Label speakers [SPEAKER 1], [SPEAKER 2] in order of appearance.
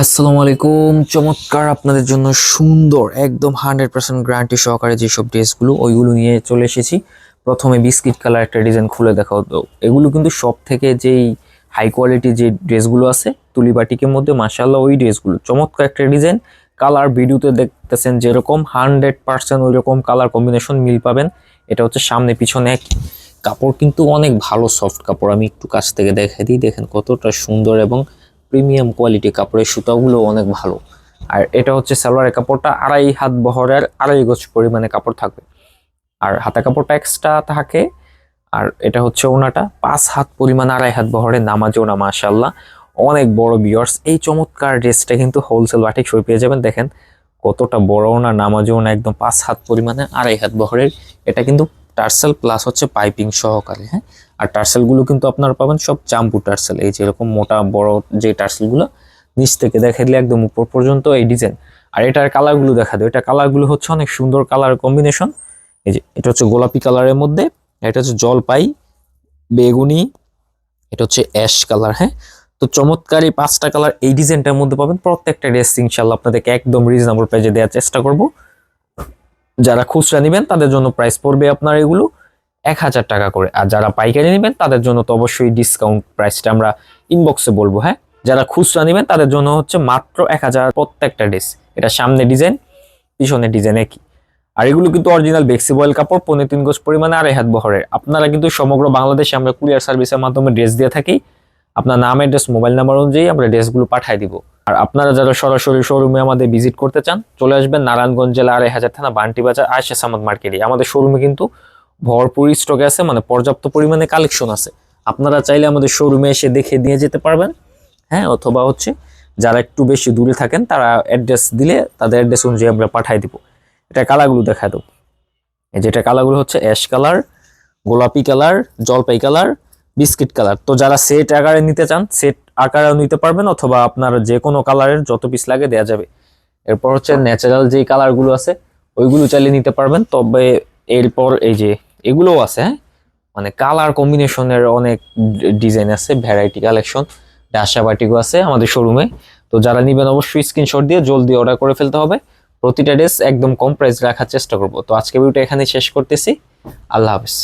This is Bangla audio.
[SPEAKER 1] আসসালামু আলাইকুম। চমৎকার আপনাদের জন্য সুন্দর, একদম হান্ড্রেড পার্সেন্ট গ্যারান্টি সহকারে যেসব ড্রেসগুলো, ওইগুলো নিয়ে চলে এসেছি। প্রথমে বিস্কিট কালার একটা ডিজাইন খুলে দেখাও। তো এগুলো কিন্তু সব থেকে যেই হাই কোয়ালিটি যে ড্রেসগুলো আছে তুলিবাটিকের মধ্যে মাসাল্লাহ ওই ড্রেসগুলো। চমৎকার একটা ডিজাইন। কালার ভিডিওতে দেখতেছেন যেরকম হান্ড্রেড পার্সেন্ট ওই রকম কালার কম্বিনেশন মিল পাবেন। এটা হচ্ছে সামনে পিছনে এক কাপড়, কিন্তু অনেক ভালো সফট কাপড়। আমি একটু কাছ থেকে দেখাই দিই, দেখেন কতটা সুন্দর এবং প্রিমিয়াম কোয়ালিটি কাপড়ের সুতাগুলো অনেক ভালো। আর এটা হচ্ছে সালোয়ারের কাপড়টা আড়াই হাত বহরের আড়াই গজ পরিমাণে কাপড় থাকবে। আর হাতা কাপড়টা এক্সট্রা থাকে, আর এটা হচ্ছে ওনাটা পাঁচ হাত পরিমাণ আড়াই হাত বহরে নামাজ ওনা মাশাল্লাহ অনেক বড় বিয়ার্স এই চমৎকার ড্রেসটা কিন্তু হোলসেল বাটিক সই পেয়ে যাবেন। দেখেন কতটা বড় ওনা, নামাজ ওনা, একদম পাঁচ হাত পরিমাণে আড়াই হাত বহরের। এটা কিন্তু টার্সেল প্লাস হচ্ছে পাইপিং সহকারে হ্যাঁ? আর টার্সেলগুলো কিন্তু আপনারা পাবেন সব চাম্পু টার্সেল, এই যে এরকম মোটা বড় যে টার্সেলগুলো নিচ থেকে দেখা দিলে একদম উপর পর্যন্ত এই ডিজাইন। আর এটার কালারগুলো দেখা দেয়। এটা কালারগুলো হচ্ছে অনেক সুন্দর কালার কম্বিনেশন এই যে, এটা হচ্ছে গোলাপি কালারের মধ্যে এটা হচ্ছে জলপাই, বেগুনি, এটা হচ্ছে অ্যাশ কালার হ্যাঁ? তো চমৎকার এই পাঁচটা কালার এই ডিজাইনটার মধ্যে পাবেন। প্রত্যেকটা ড্রেস ইনশাল্লাহ আপনাদেরকে একদম রিজনেবল প্রাইজে দেওয়ার চেষ্টা করব। যারা খুচরা নেবেন, তাদের জন্য প্রাইস পড়বে আপনার এগুলো। এক হাজার টাকা করে। আর যারা পাইকারি নেবেন, তাদের জন্য তো অবশ্যই ডিসকাউন্ট প্রাইসটা আমরা ইনবক্সে বলব হ্যাঁ? যারা খুচরা নেবেন, তাদের জন্য হচ্ছে মাত্র এক হাজার প্রত্যেকটা ড্রেস এটা সামনে ডিজাইন পিছনে ডিজাইন একই। আর এগুলো কিন্তু অরিজিনাল বেক্সিবয়েল কাপড় পনেরো তিন গজ পরিমাণে আড়াই হাত বহরের। আপনারা কিন্তু সমগ্র বাংলাদেশে আমরা কুরিয়ার সার্ভিসের মাধ্যমে ড্রেস দিয়ে থাকি। আপনার নাম অ্যাড্রেস মোবাইল নাম্বার অনুযায়ী আমরা ড্রেসগুলো পাঠিয়ে দিব। আর আপনারা যারা সরাসরি শোরুমে আমাদের ভিজিট করতে চান, চলে আসবেন নারায়ণগঞ্জ জেলা আড়াই হাজার থানা, বান্টি বাজার আয়সা সামাদ মার্কেটে। আমাদের শোরুমে কিন্তু ভরপুর স্টক আছে মানে পর্যাপ্ত পরিমাণে কালেকশন আছে। আপনারা চাইলে আমাদের শোরুমে এসে দেখে নিয়ে যেতে পারবেন হ্যাঁ অথবা হচ্ছে যারা একটু বেশি দূরে থাকেন, তারা অ্যাড্রেস দিলে তাদের অ্যাড্রেস অনুযায়ী আমরা পাঠিয়ে দিব। এটা কালারগুলো দেখা দেবো। যেটা কালারগুলো হচ্ছে অ্যাশ কালার গোলাপি কালার জলপাই কালার বিস্কিট কালার তো যারা সেট আকারে নিতে চান সেট আকারেও নিতে পারবেন, অথবা আপনার যে কোনো কালারের যত পিস লাগে দেওয়া যাবে। এরপর হচ্ছে ন্যাচারাল যেই কালারগুলো আছে, ওইগুলো চাইলে নিতে পারবেন। তবে এরপর এই যে এগুলোও আছে হ্যাঁ? মানে কালার কম্বিনেশনের অনেক ডিজাইন আছে ভ্যারাইটি কালেকশন ডাসা বাটিকও আছে আমাদের শোরুমে তো যারা নেবেন অবশ্যই স্ক্রিনশট দিয়ে জলদি অর্ডার করে ফেলতে হবে। প্রতিটা ড্রেস একদম কম প্রাইস রাখার চেষ্টা করব। তো আজকে ভিডিওটা এখানে শেষ করতেছি। আল্লাহ হাফেজ।